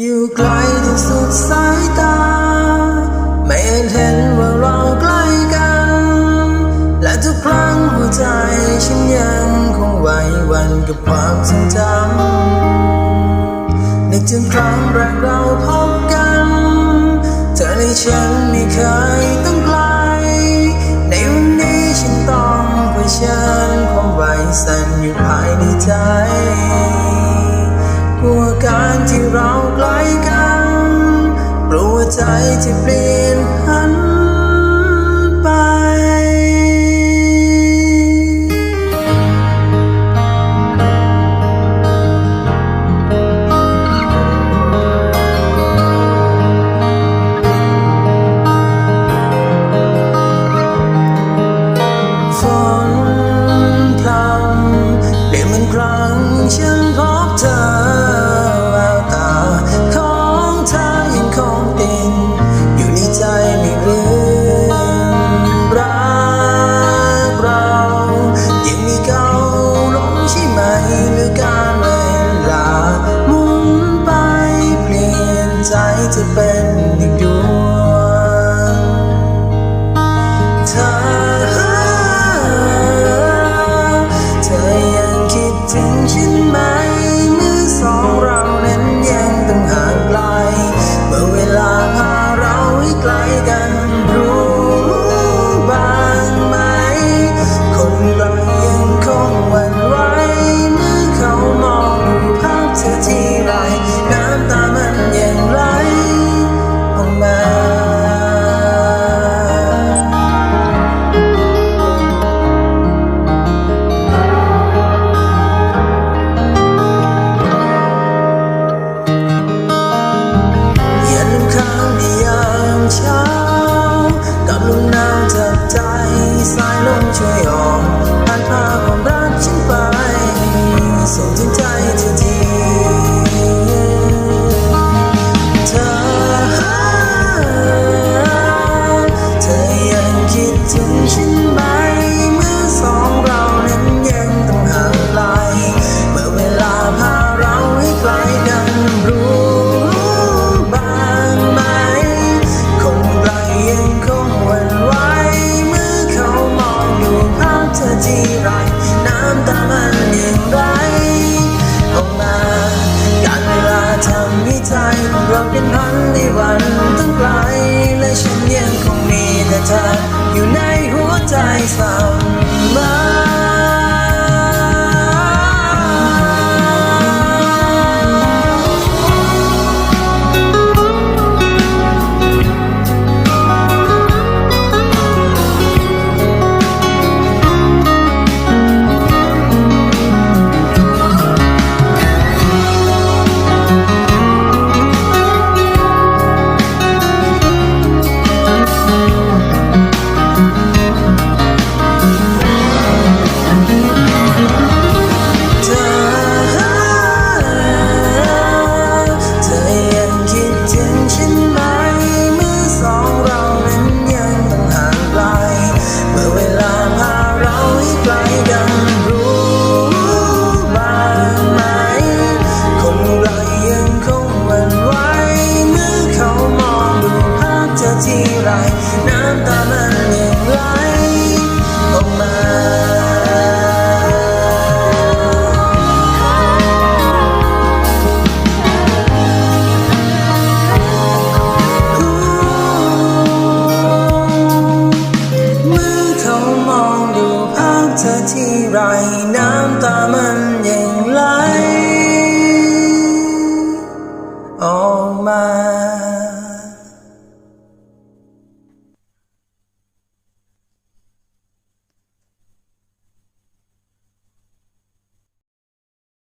อยู่ไกลที่สุดสายตา ไม่อาจเห็นว่าเราใกล้กัน และทุกครั้งหัวใจฉันยังคงไหววันกับความทรงจำในึกถึงครั้งแรกเราพบกัน เธอในฉันไม่เคยต้องไกล ในวันนี้ฉันต้องเผชิญความไหวสั่นอยู่ภายในใจ ลัวการที่เราใกล้กันกลัวใจที่เปลี่ยนหัน 曾经满。 ใจสายลมช่วยออกพันพา dear.